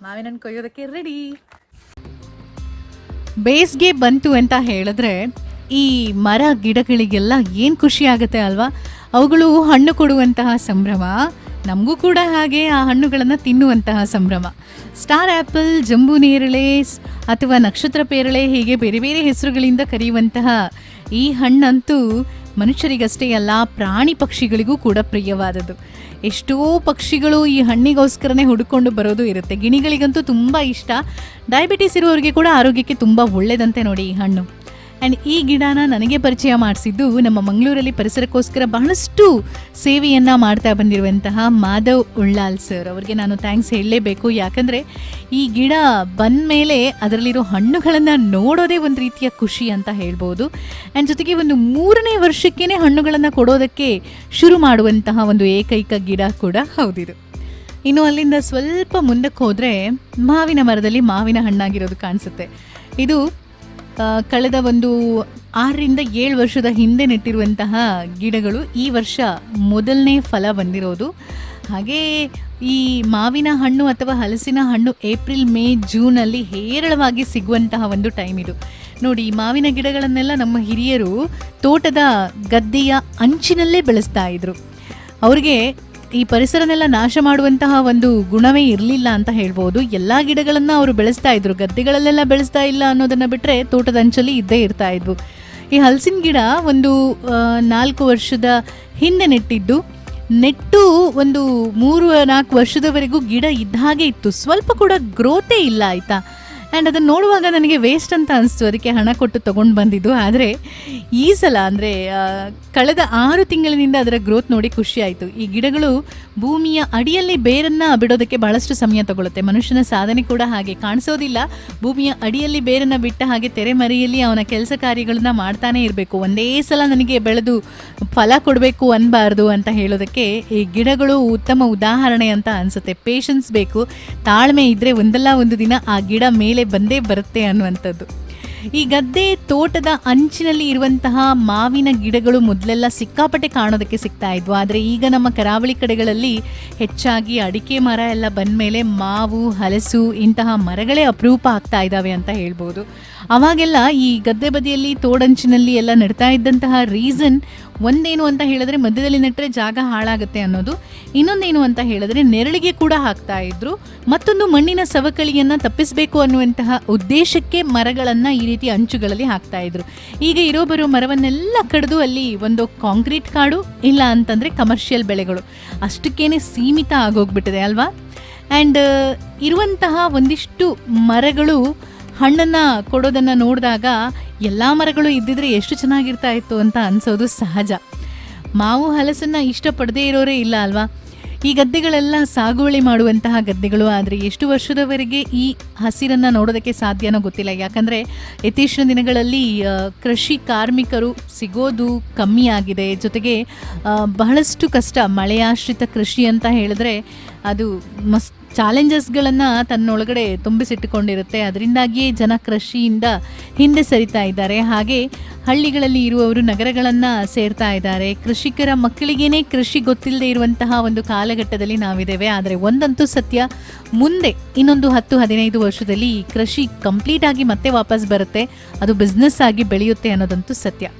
ಮಾವಿನ ಹಣ್ಣು ಕೊಯ್ಯೋದಕ್ಕೆ ರೆಡಿ ಬೇಸಿಗೆ ಬಂತು ಅಂತ ಹೇಳಿದ್ರೆ ಈ ಮರ ಗಿಡಗಳಿಗೆಲ್ಲ ಏನು ಖುಷಿ ಆಗುತ್ತೆ ಅಲ್ವಾ? ಅವುಗಳು ಹಣ್ಣು ಕೊಡುವಂತಹ ಸಂಭ್ರಮ, ನಮಗೂ ಕೂಡ ಹಾಗೆ ಆ ಹಣ್ಣುಗಳನ್ನು ತಿನ್ನುವಂತಹ ಸಂಭ್ರಮ. ಸ್ಟಾರ್ ಆ್ಯಪಲ್ ಜಂಬೂ ನೇರಳೆ ಅಥವಾ ನಕ್ಷತ್ರ ಪೇರಳೆ ಹೀಗೆ ಬೇರೆ ಬೇರೆ ಹೆಸರುಗಳಿಂದ ಕರೆಯುವಂತಹ ಈ ಹಣ್ಣಂತೂ ಮನುಷ್ಯರಿಗಷ್ಟೇ ಅಲ್ಲ, ಪ್ರಾಣಿ ಪಕ್ಷಿಗಳಿಗೂ ಕೂಡ ಪ್ರಿಯವಾದದ್ದು. ಎಷ್ಟೋ ಪಕ್ಷಿಗಳು ಈ ಹಣ್ಣಿಗೋಸ್ಕರನೇ ಹುಡುಕೊಂಡು ಬರೋದು ಇರುತ್ತೆ. ಗಿಣಿಗಳಿಗಂತೂ ತುಂಬ ಇಷ್ಟ. ಡಯಾಬಿಟಿಸ್ ಇರುವವರಿಗೆ ಕೂಡ ಆರೋಗ್ಯಕ್ಕೆ ತುಂಬ ಒಳ್ಳೆಯದಂತೆ ನೋಡಿ ಈ ಹಣ್ಣು. ಆ್ಯಂಡ್ ಈ ಗಿಡನ ನನಗೆ ಪರಿಚಯ ಮಾಡಿಸಿದ್ದು ನಮ್ಮ ಮಂಗಳೂರಲ್ಲಿ ಪರಿಸರಕ್ಕೋಸ್ಕರ ಬಹಳಷ್ಟು ಸೇವೆಯನ್ನು ಮಾಡ್ತಾ ಬಂದಿರುವಂತಹ ಮಾಧವ್ ಉಳ್ಳಾಲ್ ಸರ್. ಅವರಿಗೆ ನಾನು ಥ್ಯಾಂಕ್ಸ್ ಹೇಳಲೇಬೇಕು. ಯಾಕಂದರೆ ಈ ಗಿಡ ಬಂದ ಮೇಲೆ ಅದರಲ್ಲಿರೋ ಹಣ್ಣುಗಳನ್ನು ನೋಡೋದೇ ಒಂದು ರೀತಿಯ ಖುಷಿ ಅಂತ ಹೇಳ್ಬೋದು. ಆ್ಯಂಡ್ ಜೊತೆಗೆ ಒಂದು ಮೂರನೇ ವರ್ಷಕ್ಕೇ ಹಣ್ಣುಗಳನ್ನು ಕೊಡೋದಕ್ಕೆ ಶುರು ಮಾಡುವಂತಹ ಒಂದು ಏಕೈಕ ಗಿಡ ಕೂಡ ಹೌದಿದು. ಇನ್ನು ಅಲ್ಲಿಂದ ಸ್ವಲ್ಪ ಮುಂದಕ್ಕೆ ಹೋದರೆ ಮಾವಿನ ಮರದಲ್ಲಿ ಮಾವಿನ ಹಣ್ಣಾಗಿರೋದು ಕಾಣಿಸುತ್ತೆ. ಇದು ಕಳೆದ ಒಂದು ಆರರಿಂದ ಏಳು ವರ್ಷದ ಹಿಂದೆ ನೆಟ್ಟಿರುವಂತಹ ಗಿಡಗಳು ಈ ವರ್ಷ ಮೊದಲನೇ ಫಲ ಬಂದಿರೋದು. ಹಾಗೆ ಈ ಮಾವಿನ ಹಣ್ಣು ಅಥವಾ ಹಲಸಿನ ಹಣ್ಣು ಏಪ್ರಿಲ್, ಮೇ, ಜೂನಲ್ಲಿ ಹೇರಳವಾಗಿ ಸಿಗುವಂತಹ ಒಂದು ಟೈಮ್ ಇದು. ನೋಡಿ ಮಾವಿನ ಗಿಡಗಳನ್ನೆಲ್ಲ ನಮ್ಮ ಹಿರಿಯರು ತೋಟದ ಗದ್ದೆಯ ಅಂಚಿನಲ್ಲೇ ಬೆಳೆಸ್ತಾ ಇದ್ರು. ಅವ್ರಿಗೆ ಈ ಪರಿಸರನೆಲ್ಲ ನಾಶ ಮಾಡುವಂತಹ ಒಂದು ಗುಣವೇ ಇರಲಿಲ್ಲ ಅಂತ ಹೇಳ್ಬೋದು. ಎಲ್ಲ ಗಿಡಗಳನ್ನ ಅವರು ಬೆಳೆಸ್ತಾ ಇದ್ರು. ಗದ್ದೆಗಳಲ್ಲೆಲ್ಲ ಬೆಳೆಸ್ತಾ ಇಲ್ಲ ಅನ್ನೋದನ್ನ ಬಿಟ್ರೆ ತೋಟದ ಅಂಚಲ್ಲಿ ಇದ್ದೇ ಇರ್ತಾ ಇದ್ವು. ಈ ಹಲಸಿನ ಗಿಡ ಒಂದು ನಾಲ್ಕು ವರ್ಷದ ಹಿಂದೆ ನೆಟ್ಟಿದ್ದು. ನೆಟ್ಟು ಒಂದು ಮೂರು ನಾಲ್ಕು ವರ್ಷದವರೆಗೂ ಗಿಡ ಇದ್ದ ಹಾಗೆ ಇತ್ತು. ಸ್ವಲ್ಪ ಕೂಡ ಗ್ರೋತೇ ಇಲ್ಲ ಆಯ್ತಾ? ಆ್ಯಂಡ್ ಅದನ್ನು ನೋಡುವಾಗ ನನಗೆ ವೇಸ್ಟ್ ಅಂತ ಅನಿಸ್ತು. ಅದಕ್ಕೆ ಹಣ ಕೊಟ್ಟು ತೊಗೊಂಡು ಬಂದಿದ್ದು. ಆದರೆ ಈ ಸಲ ಅಂದರೆ ಕಳೆದ ಆರು ತಿಂಗಳಿನಿಂದ ಅದರ ಗ್ರೋತ್ ನೋಡಿ ಖುಷಿ ಆಯಿತು. ಈ ಗಿಡಗಳು ಭೂಮಿಯ ಅಡಿಯಲ್ಲಿ ಬೇರನ್ನು ಬಿಡೋದಕ್ಕೆ ಬಹಳಷ್ಟು ಸಮಯ ತಗೊಳುತ್ತೆ. ಮನುಷ್ಯನ ಸಾಧನೆ ಕೂಡ ಹಾಗೆ ಕಾಣಿಸೋದಿಲ್ಲ. ಭೂಮಿಯ ಅಡಿಯಲ್ಲಿ ಬೇರನ್ನು ಬಿಟ್ಟ ಹಾಗೆ ತೆರೆಮರೆಯಲ್ಲಿ ಅವನ ಕೆಲಸ ಕಾರ್ಯಗಳನ್ನ ಮಾಡ್ತಾನೆ ಇರಬೇಕು. ಒಂದೇ ಸಲ ನನಗೆ ಬೆಳೆದು ಫಲ ಕೊಡಬೇಕು ಅನ್ನಬಾರ್ದು ಅಂತ ಹೇಳೋದಕ್ಕೆ ಈ ಗಿಡಗಳು ಉತ್ತಮ ಉದಾಹರಣೆ ಅಂತ ಅನಿಸುತ್ತೆ. ಪೇಷನ್ಸ್ ಬೇಕು. ತಾಳ್ಮೆ ಇದ್ದರೆ ಒಂದಲ್ಲ ಒಂದು ದಿನ ಆ ಗಿಡ ಮೇಲೆ ಬಂದೇ ಬರುತ್ತೆ ಅನ್ನುವಂಥದ್ದು. ಈ ಗದ್ದೆ ತೋಟದ ಅಂಚಿನಲ್ಲಿ ಇರುವಂತಹ ಮಾವಿನ ಗಿಡಗಳು ಮೊದಲೆಲ್ಲ ಸಿಕ್ಕಾಪಟ್ಟೆ ಕಾಣೋದಕ್ಕೆ ಸಿಗ್ತಾ ಇದ್ವು. ಆದರೆ ಈಗ ನಮ್ಮ ಕರಾವಳಿ ಕಡೆಗಳಲ್ಲಿ ಹೆಚ್ಚಾಗಿ ಅಡಿಕೆ ಮರ ಎಲ್ಲ ಬಂದ ಮೇಲೆ ಮಾವು, ಹಲಸು ಇಂತಹ ಮರಗಳೇ ಅಪರೂಪ ಆಗ್ತಾ ಇದ್ದಾವೆ ಅಂತ ಹೇಳ್ಬೋದು. ಅವಾಗೆಲ್ಲ ಈ ಗದ್ದೆ ಬದಿಯಲ್ಲಿ, ತೋಡಂಚಿನಲ್ಲಿ ಎಲ್ಲ ನಡ್ತಾ ಇದ್ದಂತಹ ರೀಸನ್ ಒಂದೇನು ಅಂತ ಹೇಳಿದ್ರೆ ಮಧ್ಯದಲ್ಲಿ ನೆಟ್ಟರೆ ಜಾಗ ಹಾಳಾಗುತ್ತೆ ಅನ್ನೋದು. ಇನ್ನೊಂದೇನು ಅಂತ ಹೇಳಿದ್ರೆ ನೆರಳಿಗೆ ಕೂಡ ಹಾಕ್ತಾ ಇದ್ರು. ಮತ್ತೊಂದು ಮಣ್ಣಿನ ಸವಕಳಿಯನ್ನ ತಪ್ಪಿಸಬೇಕು ಅನ್ನುವಂತಹ ಉದ್ದೇಶಕ್ಕೆ ಮರಗಳನ್ನ ಈ ರೀತಿ ಅಂಚುಗಳಲ್ಲಿ ಹಾಕ್ತಾ ಇದ್ರು. ಈಗ ಇರೋ ಬರೋ ಮರವನ್ನೆಲ್ಲ ಕಡಿದು ಅಲ್ಲಿ ಒಂದು ಕಾಂಕ್ರೀಟ್ ಕಾಡು, ಇಲ್ಲ ಅಂತಂದರೆ ಕಮರ್ಷಿಯಲ್ ಬೆಳೆಗಳು. ಅಷ್ಟಕ್ಕೇನೆ ಸೀಮಿತ ಆಗೋಗ್ಬಿಟ್ಟಿದೆ ಅಲ್ವಾ? ಆ್ಯಂಡ್ ಇರುವಂತಹ ಒಂದಿಷ್ಟು ಮರಗಳು ಹಣ್ಣನ್ನು ಕೊಡೋದನ್ನು ನೋಡಿದಾಗ ಎಲ್ಲ ಮರಗಳು ಇದ್ದಿದ್ರೆ ಎಷ್ಟು ಚೆನ್ನಾಗಿರ್ತಾ ಇತ್ತು ಅಂತ ಅನಿಸೋದು ಸಹಜ. ಮಾವು ಹಲಸನ್ನು ಇಷ್ಟಪಡದೇ ಇರೋರೇ ಇಲ್ಲ ಅಲ್ವಾ? ಈ ಗದ್ದೆಗಳೆಲ್ಲ ಸಾಗುವಳಿ ಮಾಡುವಂತಹ ಗದ್ದೆಗಳು, ಆದರೆ ಎಷ್ಟು ವರ್ಷದವರೆಗೆ ಈ ಹಸಿರನ್ನು ನೋಡೋದಕ್ಕೆ ಸಾಧ್ಯನೋ ಗೊತ್ತಿಲ್ಲ. ಯಾಕಂದರೆ ಇತ್ತೀಚಿನ ದಿನಗಳಲ್ಲಿ ಕೃಷಿ ಕಾರ್ಮಿಕರು ಸಿಗೋದು ಕಮ್ಮಿ ಆಗಿದೆ. ಜೊತೆಗೆ ಬಹಳಷ್ಟು ಕಷ್ಟ, ಮಳೆಯಾಶ್ರಿತ ಕೃಷಿ ಅಂತ ಹೇಳಿದ್ರೆ ಅದು ಮಸ್ ಚಾಲೆಂಜಸ್ಗಳನ್ನು ತನ್ನೊಳಗಡೆ ತುಂಬಿಸಿಟ್ಟುಕೊಂಡಿರುತ್ತೆ. ಅದರಿಂದಾಗಿಯೇ ಜನ ಕೃಷಿಯಿಂದ ಹಿಂದೆ ಸರಿತಾ ಇದ್ದಾರೆ. ಹಾಗೆ ಹಳ್ಳಿಗಳಲ್ಲಿ ಇರುವವರು ನಗರಗಳನ್ನು ಸೇರ್ತಾ ಇದ್ದಾರೆ. ಕೃಷಿಕರ ಮಕ್ಕಳಿಗೇನೆ ಕೃಷಿ ಗೊತ್ತಿಲ್ಲದೆ ಇರುವಂತಹ ಒಂದು ಕಾಲಘಟ್ಟದಲ್ಲಿ ನಾವಿದ್ದೇವೆ. ಆದರೆ ಒಂದಂತೂ ಸತ್ಯ, ಮುಂದೆ ಇನ್ನೊಂದು ಹತ್ತು, ಹದಿನೈದು ವರ್ಷದಲ್ಲಿ ಕೃಷಿ ಕಂಪ್ಲೀಟ್ ಆಗಿ ಮತ್ತೆ ವಾಪಸ್ ಬರುತ್ತೆ. ಅದು ಬಿಸ್ನೆಸ್ ಆಗಿ ಬೆಳೆಯುತ್ತೆ ಅನ್ನೋದಂತೂ ಸತ್ಯ.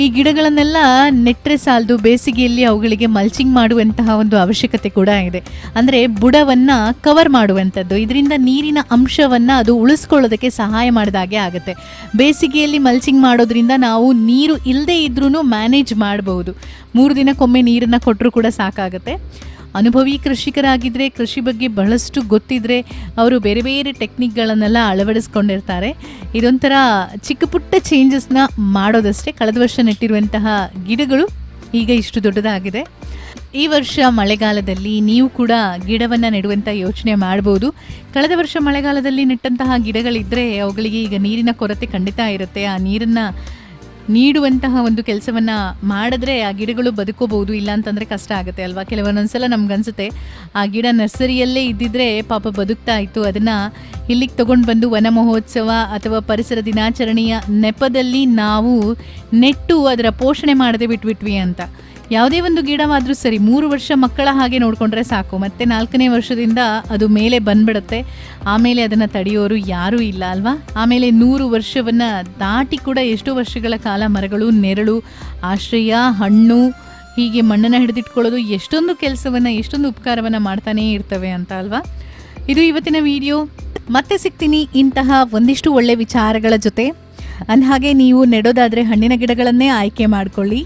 ಈ ಗಿಡಗಳನ್ನೆಲ್ಲ ನೆಟ್ಟರೆ ಸಾಲದು, ಬೇಸಿಗೆಯಲ್ಲಿ ಅವುಗಳಿಗೆ ಮಲ್ಚಿಂಗ್ ಮಾಡುವಂತಹ ಒಂದು ಅವಶ್ಯಕತೆ ಕೂಡ ಇದೆ. ಅಂದರೆ ಬುಡವನ್ನು ಕವರ್ ಮಾಡುವಂಥದ್ದು. ಇದರಿಂದ ನೀರಿನ ಅಂಶವನ್ನು ಅದು ಉಳಿಸ್ಕೊಳ್ಳೋದಕ್ಕೆ ಸಹಾಯ ಮಾಡಿದಾಗೆ ಆಗುತ್ತೆ. ಬೇಸಿಗೆಯಲ್ಲಿ ಮಲ್ಚಿಂಗ್ ಮಾಡೋದ್ರಿಂದ ನಾವು ನೀರು ಇಲ್ಲದೆ ಇದ್ರೂ ಮ್ಯಾನೇಜ್ ಮಾಡಬಹುದು ಮೂರು ದಿನಕ್ಕೊಮ್ಮೆ ನೀರನ್ನು ಕೊಟ್ಟರು ಕೂಡ ಸಾಕಾಗುತ್ತೆ. ಅನುಭವಿ ಕೃಷಿಕರಾಗಿದ್ದರೆ ಕೃಷಿ ಬಗ್ಗೆ ಬಹಳಷ್ಟು ಗೊತ್ತಿದ್ದರೆ ಅವರು ಬೇರೆ ಬೇರೆ ಟೆಕ್ನಿಕ್ಗಳನ್ನೆಲ್ಲ ಅಳವಡಿಸ್ಕೊಂಡಿರ್ತಾರೆ. ಇದೊಂಥರ ಚಿಕ್ಕ ಪುಟ್ಟ ಚೇಂಜಸ್ನ ಮಾಡೋದಷ್ಟೇ. ಕಳೆದ ವರ್ಷ ನೆಟ್ಟಿರುವಂತಹ ಗಿಡಗಳು ಈಗ ಇಷ್ಟು ದೊಡ್ಡದಾಗಿದೆ. ಈ ವರ್ಷ ಮಳೆಗಾಲದಲ್ಲಿ ನೀವು ಕೂಡ ಗಿಡವನ್ನು ನೆಡುವಂಥ ಯೋಚನೆ ಮಾಡ್ಬೋದು. ಕಳೆದ ವರ್ಷ ಮಳೆಗಾಲದಲ್ಲಿ ನೆಟ್ಟಂತಹ ಗಿಡಗಳಿದ್ದರೆ ಅವುಗಳಿಗೆ ಈಗ ನೀರಿನ ಕೊರತೆ ಖಂಡಿತ ಇರುತ್ತೆ. ಆ ನೀರನ್ನು ನೀಡುವಂತಹ ಒಂದು ಕೆಲಸವನ್ನ ಮಾಡಿದ್ರೆ ಆ ಗಿಡಗಳು ಬದುಕೋಬಹುದು, ಇಲ್ಲ ಅಂತಂದ್ರೆ ಕಷ್ಟ ಆಗುತ್ತೆ ಅಲ್ವಾ? ಕೆಲವೊಂದೊಂದ್ಸಲ ನಮ್ಗನ್ಸುತ್ತೆ, ಆ ಗಿಡ ನರ್ಸರಿಯಲ್ಲೇ ಇದ್ದಿದ್ರೆ ಪಾಪ ಬದುಕ್ತಾ ಇತ್ತು. ಅದನ್ನ ಇಲ್ಲಿಗೆ ತಗೊಂಡು ಬಂದು ವನ ಮಹೋತ್ಸವ ಅಥವಾ ಪರಿಸರ ದಿನಾಚರಣೆಯ ನೆಪದಲ್ಲಿ ನಾವು ನೆಟ್ಟು ಅದರ ಪೋಷಣೆ ಮಾಡದೆ ಬಿಟ್ಬಿಟ್ವಿ ಅಂತ. ಯಾವುದೇ ಒಂದು ಗಿಡವಾದರೂ ಸರಿ ಮೂರು ವರ್ಷ ಮಕ್ಕಳ ಹಾಗೆ ನೋಡಿಕೊಂಡ್ರೆ ಸಾಕು. ಮತ್ತೆ ನಾಲ್ಕನೇ ವರ್ಷದಿಂದ ಅದು ಮೇಲೆ ಬಂದ್ಬಿಡುತ್ತೆ. ಆಮೇಲೆ ಅದನ್ನು ತಡೆಯೋರು ಯಾರೂ ಇಲ್ಲ ಅಲ್ವಾ? ಆಮೇಲೆ ನೂರು ವರ್ಷವನ್ನು ದಾಟಿ ಕೂಡ ಎಷ್ಟೋ ವರ್ಷಗಳ ಕಾಲ ಮರಗಳು, ನೆರಳು, ಆಶ್ರಯ, ಹಣ್ಣು, ಹೀಗೆ ಮಣ್ಣನ್ನು ಹಿಡಿದಿಟ್ಕೊಳ್ಳೋದು ಎಷ್ಟೊಂದು ಕೆಲಸವನ್ನು, ಎಷ್ಟೊಂದು ಉಪಕಾರವನ್ನು ಮಾಡ್ತಾನೇ ಇರ್ತವೆ ಅಂತ ಅಲ್ವಾ? ಇದು ಇವತ್ತಿನ ವಿಡಿಯೋ. ಮತ್ತೆ ಸಿಗ್ತೀನಿ ಇಂತಹ ಒಂದಿಷ್ಟು ಒಳ್ಳೆ ವಿಚಾರಗಳ ಜೊತೆ. ಅಂದಹಾಗೆ ನೀವು ನೆಡೋದಾದರೆ ಹಣ್ಣಿನ ಗಿಡಗಳನ್ನೇ ಆಯ್ಕೆ ಮಾಡಿಕೊಳ್ಳಿ.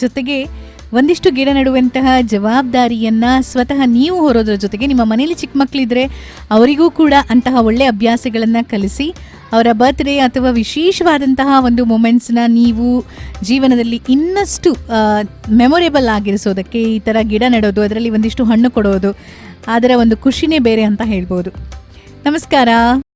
ಜೊತೆಗೆ ಒಂದಿಷ್ಟು ಗಿಡ ನೆಡುವಂತಹ ಜವಾಬ್ದಾರಿಯನ್ನು ಸ್ವತಃ ನೀವು ಹೊರೋದ್ರ ಜೊತೆಗೆ ನಿಮ್ಮ ಮನೇಲಿ ಚಿಕ್ಕ ಮಕ್ಕಳಿದ್ರೆ ಅವರಿಗೂ ಕೂಡ ಅಂತಹ ಒಳ್ಳೆಯ ಅಭ್ಯಾಸಗಳನ್ನು ಕಲಿಸಿ ಅವರ ಬರ್ತ್ಡೇ ಅಥವಾ ವಿಶೇಷವಾದಂತಹ ಒಂದು ಮೊಮೆಂಟ್ಸ್ನ ನೀವು ಜೀವನದಲ್ಲಿ ಇನ್ನಷ್ಟು ಮೆಮೊರೇಬಲ್ ಆಗಿರಿಸೋದಕ್ಕೆ ಈ ಥರ ಗಿಡ ನೆಡೋದು, ಅದರಲ್ಲಿ ಒಂದಿಷ್ಟು ಹಣ್ಣು ಕೊಡೋದು, ಅದರ ಒಂದು ಖುಷಿನೇ ಬೇರೆ ಅಂತ ಹೇಳ್ಬೋದು. ನಮಸ್ಕಾರ.